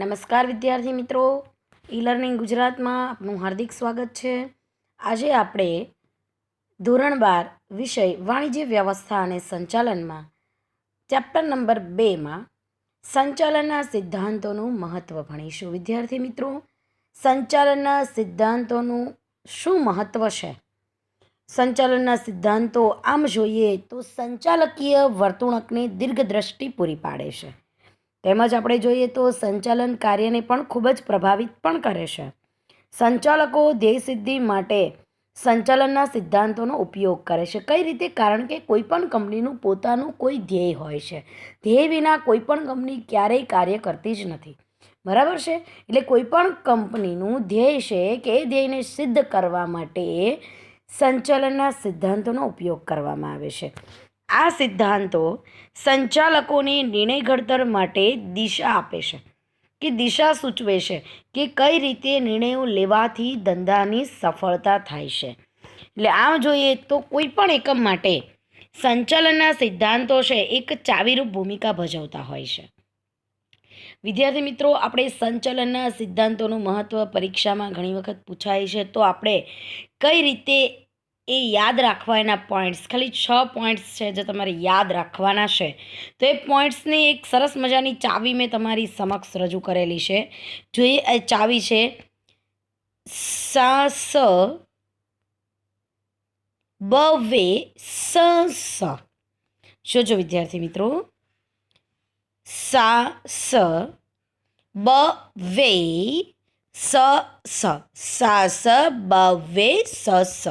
નમસ્કાર વિદ્યાર્થી મિત્રો. ઈ લર્નિંગ ગુજરાતમાં આપનું હાર્દિક સ્વાગત છે. આજે આપણે ધોરણ બાર વિષય વાણિજ્ય વ્યવસ્થા અને સંચાલનમાં ચેપ્ટર નંબર બેમાં સંચાલનના સિદ્ધાંતોનું મહત્ત્વ ભણીશું. વિદ્યાર્થી મિત્રો, સંચાલનના સિદ્ધાંતોનું શું મહત્ત્વ છે? સંચાલનના સિદ્ધાંતો આમ જોઈએ તો સંચાલકીય વર્તણૂકની દીર્ઘદ્રષ્ટિ પૂરી પાડે છે. તેમજ આપણે જોઈએ તો સંચાલન કાર્યને પણ ખૂબ જ પ્રભાવિત પણ કરે છે. સંચાલકો ધ્યેય સિદ્ધિ માટે સંચાલનના સિદ્ધાંતોનો ઉપયોગ કરે છે. કઈ રીતે? કારણ કે કોઈ પણ કંપનીનું પોતાનું કોઈ ધ્યેય હોય છે. ધ્યેય વિના કોઈ પણ કંપની ક્યારેય કાર્ય કરતી જ નથી. બરાબર છે? એટલે કોઈ પણ કંપનીનું ધ્યેય છે કે એ ધ્યેયને સિદ્ધ કરવા માટે સંચાલનના સિદ્ધાંતોનો ઉપયોગ કરવામાં આવે છે. આ સિદ્ધાંતો સંચાલકોને નિર્ણય ઘડતર માટે દિશા આપે છે કે દિશા સૂચવે છે કે કઈ રીતે નિર્ણયો લેવાથી ધંધાની સફળતા થાય છે. એટલે આમ જોઈએ તો કોઈ પણ એકમ માટે સંચાલનના સિદ્ધાંતો છે એક ચાવીરૂપ ભૂમિકા ભજવતા હોય છે. વિદ્યાર્થી મિત્રો, આપણે સંચાલનના સિદ્ધાંતોનું મહત્ત્વ પરીક્ષામાં ઘણી વખત પૂછાય છે. તો આપણે કઈ રીતે એ યાદ રાખવા એના પોઈન્ટ્સ ખાલી છ પોઈન્ટ્સ છે જે તમારે યાદ રાખવાના છે. તો એ પોઈન્ટ્સની એક સરસ મજાની ચાવી મેં તમારી સમક્ષ રજૂ કરેલી છે. જોઈએ એ ચાવી છે, સા, સ, બ, વે, સ સ. જોજો વિદ્યાર્થી મિત્રો. સા, સ, બ, વે, સ સ. સા, સ, બ, વે, સ સ.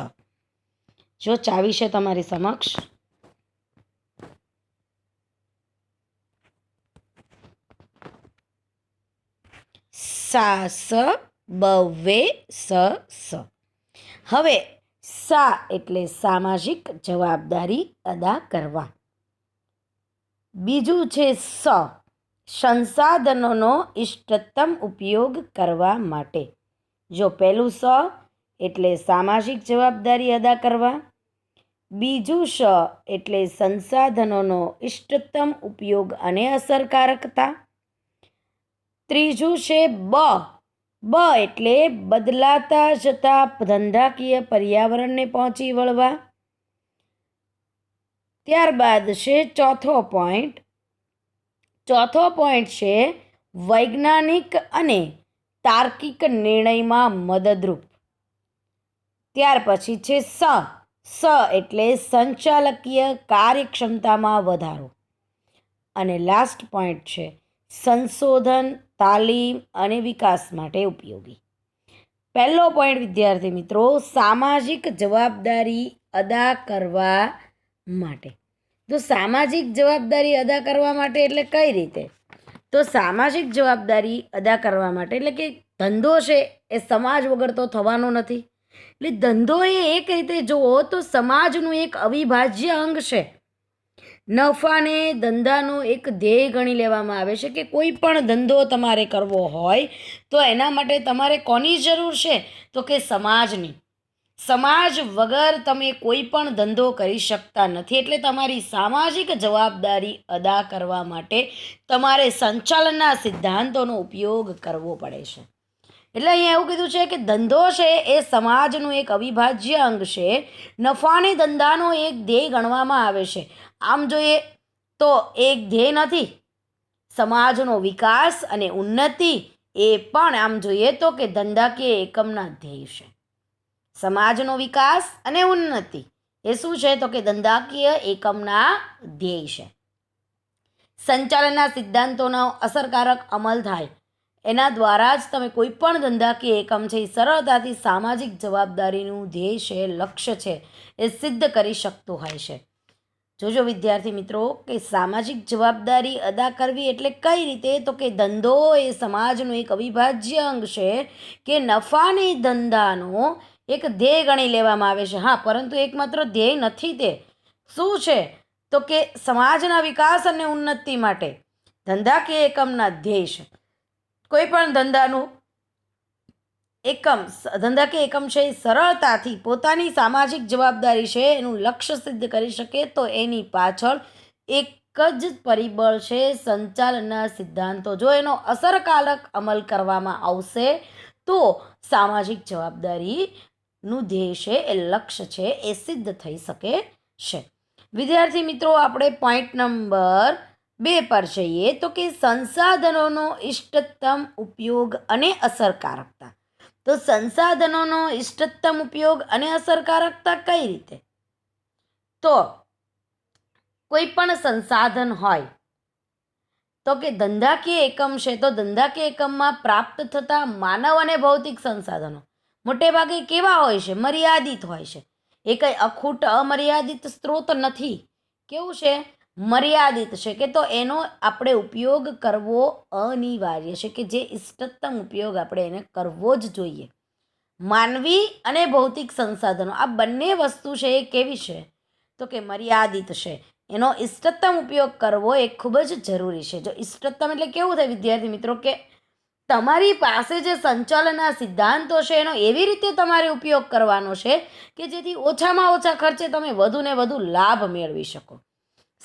જો ચાવી છે તમારી સમક્ષ. સા સ બ સ સ. હવે સા એટલે સામાજિક જવાબદારી અદા કરવા. બીજું છે સ, સંસાધનોનો ઇષ્ટતમ ઉપયોગ કરવા માટે. જો પહેલું સ એટલે સામાજિક જવાબદારી અદા કરવા. બીજું શ એટલે સંસાધનોનો ઇષ્ટતમ ઉપયોગ અને અસરકારકતા. ત્રીજું છે બ. બ એટલે બદલાતા જતા ધંધાકીય પર્યાવરણને પહોંચી વળવા. ત્યારબાદ છે ચોથો પોઈન્ટ. ચોથો પોઈન્ટ છે વૈજ્ઞાનિક અને તાર્કિક નિર્ણયમાં મદદરૂપ. ત્યાર પછી છે સ. સ એટલે સંચાલકીય કાર્યક્ષમતામાં વધારો. અને લાસ્ટ પોઈન્ટ છે, સંશોધન, તાલીમ અને વિકાસ માટે ઉપયોગી. પહેલો પોઈન્ટ વિદ્યાર્થી મિત્રો, સામાજિક જવાબદારી અદા કરવા માટે. તો સામાજિક જવાબદારી અદા કરવા માટે એટલે કઈ રીતે? તો સામાજિક જવાબદારી અદા કરવા માટે એટલે કે ધંધો છે એ સમાજ વગર તો થવાનો નથી. એટલે ધંધો એ એક રીતે જુઓ તો સમાજનું એક અવિભાજ્ય અંગ છે. નફાને ધંધાનો એક ધ્યેય ગણી લેવામાં આવે છે કે કોઈ પણ ધંધો તમારે કરવો હોય તો એના માટે તમારે કોની જરૂર છે? તો કે સમાજની. સમાજ વગર તમે કોઈ પણ ધંધો કરી શકતા નથી એટલે તમારી સામાજિક જવાબદારી અદા કરવા માટે તમારે સંચાલનના સિદ્ધાંતોનો ઉપયોગ કરવો પડે છે. એટલે અહીંયા એવું કીધું છે કે ધંધો છે એ સમાજનું એક અવિભાજ્ય અંગ છે. નફાને ધંધાનો એક ધ્યેય ગણવામાં આવે છે. આમ જોઈએ તો એક ધ્યેય નથી, સમાજનો વિકાસ અને ઉન્નતિ એ પણ આમ જોઈએ તો કે ધંધાકીય એકમના ધ્યેય છે. સમાજનો વિકાસ અને ઉન્નતિ એ શું છે તો કે ધંધાકીય એકમના ધ્યેય છે. સંચાલનના સિદ્ધાંતોનો અસરકારક અમલ થાય એના દ્વારા જ તમે કોઈ પણ ધંધાકીય એકમ છે, એ સરળતાથી સામાજિક જવાબદારીનું ધ્યેય છે, લક્ષ્ય છે, એ સિદ્ધ કરી શકતું હોય છે. જોજો વિદ્યાર્થી મિત્રો, કે સામાજિક જવાબદારી અદા કરવી એટલે કઈ રીતે? તો કે ધંધો એ સમાજનું એક અવિભાજ્ય અંગ છે, કે નફાની ધંધાનો એક ધ્યેય ગણી લેવામાં આવે છે. હા, પરંતુ એકમાત્ર ધ્યેય નથી તે. શું છે? તો કે સમાજના વિકાસ અને ઉન્નતિ માટે ધંધાકીય એકમના ધ્યેય છે. કોઈ પણ ધંધાનું એકમ ધંધાકીય એકમ છે એ સરળતાથી પોતાની સામાજિક જવાબદારી છે, એનું લક્ષ્ય સિદ્ધ કરી શકે તો એની પાછળ એક જ પરિબળ છે સંચાલનના સિદ્ધાંતો. જો એનો અસરકારક અમલ કરવામાં આવશે તો સામાજિક જવાબદારીનું ધ્યેય છે, એ લક્ષ્ય છે, એ સિદ્ધ થઈ શકે છે. વિદ્યાર્થી મિત્રો, આપણે પોઈન્ટ નંબર બે પર જઈએ તો કે સંસાધનોનો ઇષ્ટતમ ઉપયોગ અને અસરકારકતા. તો સંસાધનોનો ઇષ્ટતમ ઉપયોગ અને અસરકારકતા કઈ રીતે? તો કોઈ પણ સંસાધન હોય, તો કે ધંધાકીય એકમ છે, તો ધંધાકીય એકમમાં પ્રાપ્ત થતા માનવ અને ભૌતિક સંસાધનો. મોટે ભાગે કેવા હોય છે? મર્યાદિત હોય છે. એ કંઈ અખૂટ, અમર્યાદિત સ્ત્રોત નથી. કેવું છે? મર્યાદિત છે કે તો એનો આપણે ઉપયોગ કરવો અનિવાર્ય છે કે જે ઇષ્ટતમ ઉપયોગ આપણે એને કરવો જ જોઈએ. માનવી અને ભૌતિક સંસાધનો, આ બંને વસ્તુ છે એ કેવી છે? તો કે મર્યાદિત છે. એનો ઇષ્ટતમ ઉપયોગ કરવો એ ખૂબ જ જરૂરી છે. જો ઇષ્ટતમ એટલે કેવું થાય વિદ્યાર્થી મિત્રો કે તમારી પાસે જે સંચાલનના સિદ્ધાંતો છે એનો એવી રીતે તમારે ઉપયોગ કરવાનો છે કે જેથી ઓછામાં ઓછા ખર્ચે તમે વધુને વધુ લાભ મેળવી શકો.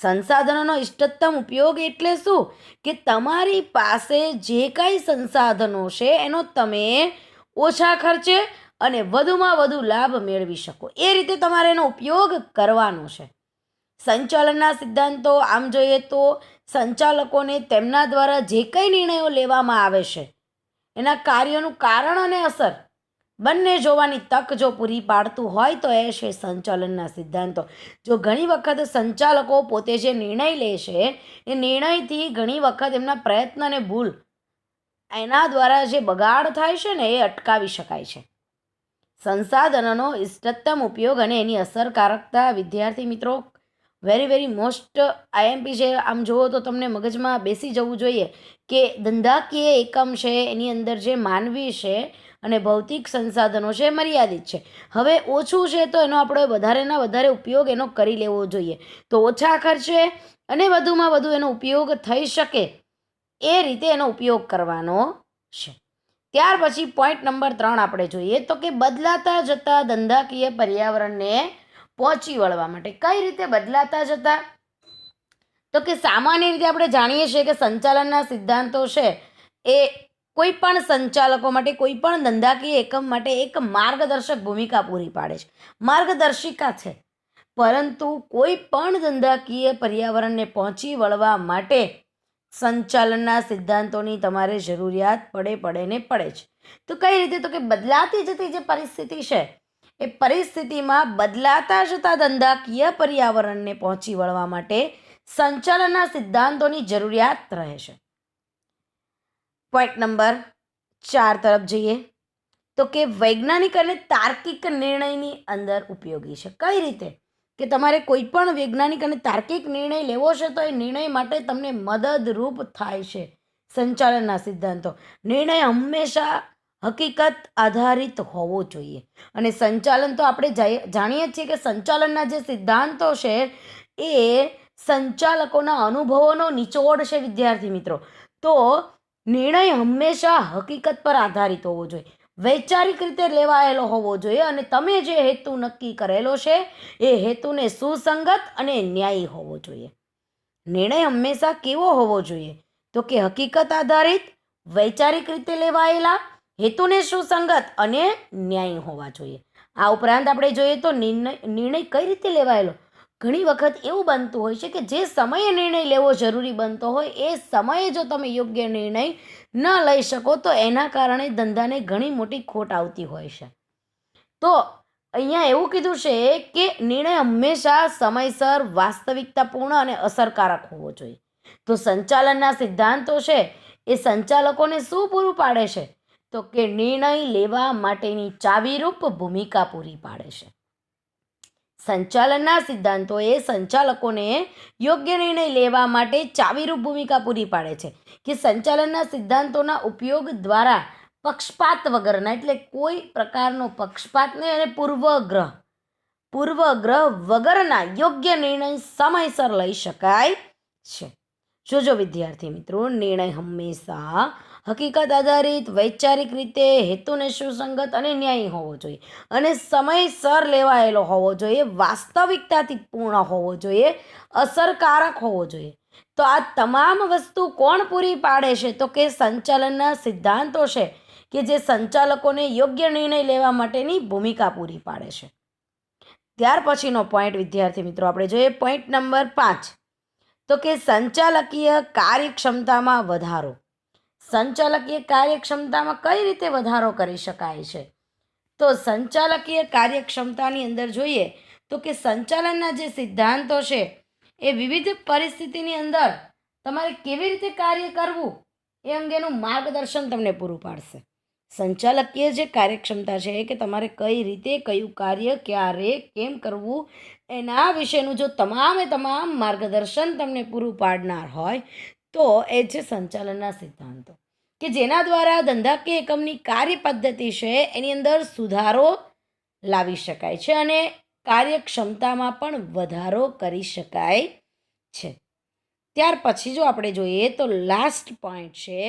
સંસાધનોનો ઇષ્ટતમ ઉપયોગ એટલે શું? કે તમારી પાસે જે કાંઈ સંસાધનો છે, એનો તમે ઓછા ખર્ચે અને વધુમાં વધુ લાભ મેળવી શકો. એ રીતે તમારે એનો ઉપયોગ કરવાનો છે. સંચાલનના સિદ્ધાંતો આમ જોઈએ તો સંચાલકોને તેમના દ્વારા જે કંઈ નિર્ણયો લેવામાં આવે છે, એના કાર્યોનું કારણ અને અસર બંને જોવાની તક જો પૂરી પાડતું હોય તો એ છે સંચાલનના સિદ્ધાંતો. જો ઘણી વખત સંચાલકો પોતે જે નિર્ણય લે છે, એ નિર્ણયથી ઘણી વખત એમના પ્રયત્ન અને ભૂલ, એના દ્વારા જે બગાડ થાય છે ને, એ અટકાવી શકાય છે. સંસાધનોનો ઇષ્ટતમ ઉપયોગ અને એની અસરકારકતા, વિદ્યાર્થી મિત્રો વેરી વેરી મોસ્ટ આઈએમપી છે આમ જુઓ તો તમને મગજમાં બેસી જવું જોઈએ કે ધંધાકીય એકમ છે, એની અંદર જે માનવી છે અને ભૌતિક સંસાધનો છે મર્યાદિત છે. હવે ઓછું છે તો એનો આપણે વધારેના વધારે ઉપયોગ એનો કરી લેવો જોઈએ. તો ઓછા ખર્ચે અને વધુમાં વધુ એનો ઉપયોગ થઈ શકે એ રીતે એનો ઉપયોગ કરવાનો છે. ત્યાર પછી પોઈન્ટ નંબર ત્રણ આપણે જોઈએ તો કે બદલાતા જતા ધંધાકીય પર્યાવરણને પહોંચી વળવા માટે કઈ રીતે બદલાતા જતા? તો કે સામાન્ય રીતે આપણે જાણીએ છીએ કે સંચાલનના સિદ્ધાંતો છે, એ કોઈ પણ સંચાલકો માટે કોઈ પણ ધંધાકીય એકમ માટે એક માર્ગદર્શક ભૂમિકા પૂરી પાડે છે. માર્ગદર્શિકા છે. પરંતુ કોઈ પણ ધંધાકીય પર્યાવરણને પહોંચી વળવા માટે સંચાલનના સિદ્ધાંતોની તમારે જરૂરિયાત પડે પડે ને પડે છે. તો કઈ રીતે? તો કે બદલાતી જતી જે પરિસ્થિતિ છે, એ પરિસ્થિતિમાં બદલાતા જતા ધંધાકીય પર્યાવરણને પહોંચી વળવા માટે સંચાલનના સિદ્ધાંતોની જરૂરિયાત રહે છે. પોઈન્ટ નંબર ચાર તરફ જઈએ. તો કે વૈજ્ઞાનિક અને તાર્કિક નિર્ણયની અંદર ઉપયોગી છે. કઈ રીતે? કે તમારે કોઈ પણ વૈજ્ઞાનિક અને તાર્કિક નિર્ણય લેવો છે તો એ નિર્ણય માટે તમને મદદરૂપ થાય છે સંચાલનના સિદ્ધાંતો. નિર્ણય હંમેશા હકીકત આધારિત હોવો જોઈએ. અને સંચાલન તો આપણે જાણીએ છીએ કે સંચાલનના જે સિદ્ધાંતો છે એ સંચાલકોના અનુભવોનો નિચોડ છે વિદ્યાર્થી મિત્રો. તો નિર્ણય હંમેશા હકીકત પર આધારિત હોવો જોઈએ. વૈચારિક રીતે લેવાયેલો હોવો જોઈએ અને તમે જે હેતુ નક્કી કરેલો છે, એ હેતુને સુસંગત અને ન્યાયી હોવો જોઈએ. નિર્ણય હંમેશા કેવો હોવો જોઈએ? તો કે હકીકત આધારિત, વૈચારિક રીતે લેવાયેલા, હેતુને સુસંગત અને ન્યાયી હોવા જોઈએ. આ ઉપરાંત આપણે જોઈએ તો નિર્ણય નિર્ણય કઈ રીતે લેવાયેલો? ઘણી વખત એવું બનતું હોય છે કે જે સમયે નિર્ણય લેવો જરૂરી બનતો હોય, એ સમયે જો તમે યોગ્ય નિર્ણય ન લઈ શકો, તો એના કારણે ધંધાને ઘણી મોટી ખોટ આવતી હોય છે. તો અહીંયા એવું કીધું છે કે નિર્ણય હંમેશા સમયસર, વાસ્તવિકતાપૂર્ણ અને અસરકારક હોવો જોઈએ. તો સંચાલનના સિદ્ધાંતો છે, એ સંચાલકોને શું પૂરું પાડે છે? તો કે નિર્ણય લેવા માટેની ચાવીરૂપ ભૂમિકા પૂરી પાડે છે. સંચાલનના સિદ્ધાંતો એ સંચાલકોને યોગ્ય નિર્ણય લેવા માટે ચાવીરૂપ ભૂમિકા પૂરી પાડે છે કે સંચાલનના સિદ્ધાંતોના ઉપયોગ દ્વારા પક્ષપાત વગરના, એટલે કોઈ પ્રકારનો પક્ષપાત નહીં અને પૂર્વગ્રહ પૂર્વગ્રહ વગરના યોગ્ય નિર્ણય સમયસર લઈ શકાય છે. જોજો વિદ્યાર્થી મિત્રો, નિર્ણય હંમેશા હકીકત આધારિત, વૈચારિક રીતે હેતુને સુસંગત અને ન્યાયી હોવો જોઈએ અને સમયસર લેવાયેલો હોવો જોઈએ, વાસ્તવિકતાથી પૂર્ણ હોવો જોઈએ, અસરકારક હોવો જોઈએ. તો આ તમામ વસ્તુ કોણ પૂરી પાડે છે? તો કે સંચાલનના સિદ્ધાંતો છે કે જે સંચાલકોને યોગ્ય નિર્ણય લેવા માટેની ભૂમિકા પૂરી પાડે છે. ત્યાર પછીનો પોઈન્ટ વિદ્યાર્થી મિત્રો, આપણે જોઈએ પોઈન્ટ નંબર પાંચ. તો કે સંચાલકીય કાર્યક્ષમતામાં વધારો. સંચાલકીય કાર્યક્ષમતામાં કઈ રીતે વધારો કરી શકાય છે? તો સંચાલકીય કાર્યક્ષમતાની અંદર જોઈએ તો કે સંચાલનના જે સિદ્ધાંતો છે, એ વિવિધ પરિસ્થિતિની અંદર તમારે કેવી રીતે કાર્ય કરવું એ અંગેનું માર્ગદર્શન તમને પૂરું પાડશે. સંચાલકીય જે કાર્યક્ષમતા છે કે તમારે કઈ રીતે, કયું કાર્ય, ક્યારે, કેમ કરવું, એના વિશેનું જો તમામે તમામ માર્ગદર્શન તમને પૂરું પાડનાર હોય તો એ છે સંચાલનના સિદ્ધાંતો, કે જેના દ્વારા ધંધાકીય એકમની કાર્ય પદ્ધતિ છે એની અંદર સુધારો લાવી શકાય છે અને કાર્યક્ષમતામાં પણ વધારો કરી શકાય છે. ત્યાર પછી જો આપણે જોઈએ તો લાસ્ટ પોઈન્ટ છે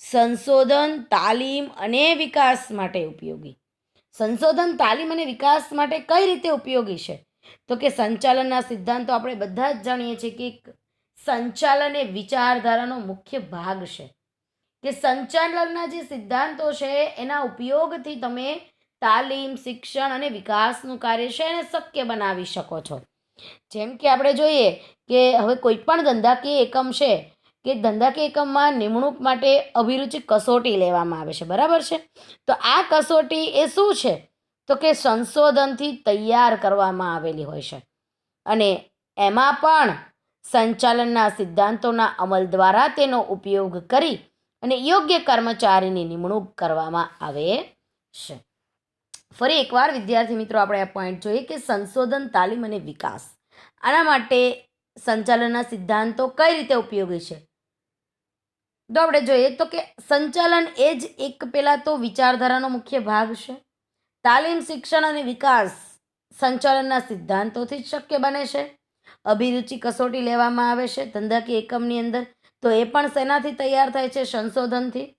સંશોધન, તાલીમ અને વિકાસ માટે ઉપયોગી. સંશોધન, તાલીમ અને વિકાસ માટે કઈ રીતે ઉપયોગી છે? તો કે સંચાલનના સિદ્ધાંતો આપણે બધા જ જાણીએ છીએ કે સંચાલન એ વિચારધારાનો મુખ્ય ભાગ છે. કે સંચાલનના જે સિદ્ધાંતો છે, એના ઉપયોગથી તમે તાલીમ, શિક્ષણ અને વિકાસનું કાર્ય છે એને શક્ય બનાવી શકો છો. જેમ કે આપણે જોઈએ કે હવે કોઈ પણ ધંધાકીય એકમ છે, કે ધંધાકીય એકમમાં નિમણૂક માટે અભિરુચિ કસોટી લેવામાં આવે છે, બરાબર છે? તો આ કસોટી એ શું છે? તો કે સંશોધનથી તૈયાર કરવામાં આવેલી હોય છે. અને એમાં પણ સંચાલનના સિદ્ધાંતોના અમલ દ્વારા તેનો ઉપયોગ કરી અને યોગ્ય કર્મચારીની નિમણૂક કરવામાં આવે છે. ફરી એકવાર, વિદ્યાર્થી મિત્રો, આપણે આ પોઈન્ટ જોઈએ કે સંશોધન, તાલીમ અને વિકાસ. આના માટે સંચાલનના સિદ્ધાંતો કઈ રીતે ઉપયોગી છે? તો આપણે જોઈએ તો કે સંચાલન એ જ એક પહેલાં તો વિચારધારાનો મુખ્ય ભાગ છે. તાલીમ, શિક્ષણ અને વિકાસ સંચાલનના સિદ્ધાંતોથી જ શક્ય બને છે. અભિરુચિ કસોટી લેવામાં આવે છે, ધંધાકીય એકમની અંદર. તો એ પણ શેનાથી તૈયાર થાય છે? સંશોધનથી.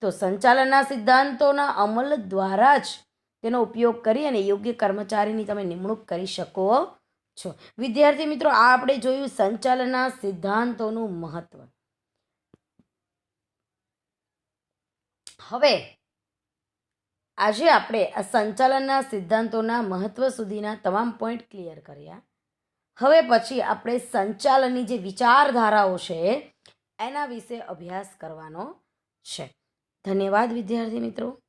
તો સંચાલનના સિદ્ધાંતોના અમલ દ્વારા જ તેનો ઉપયોગ કરી અને યોગ્ય કર્મચારીની તમે નિમણૂક કરી શકો છો. વિદ્યાર્થી મિત્રો, આ આપણે જોયું સંચાલનના સિદ્ધાંતોનું મહત્વ. હવે, આજે આપણે આ સંચાલનના સિદ્ધાંતોના મહત્વ સુધીના તમામ પોઈન્ટ ક્લિયર કર્યા. હવે પછી આપણે સંચાલનની જે વિચારધારાઓ છે, એના વિશે અભ્યાસ કરવાનો છે. ધન્યવાદ વિદ્યાર્થી મિત્રો.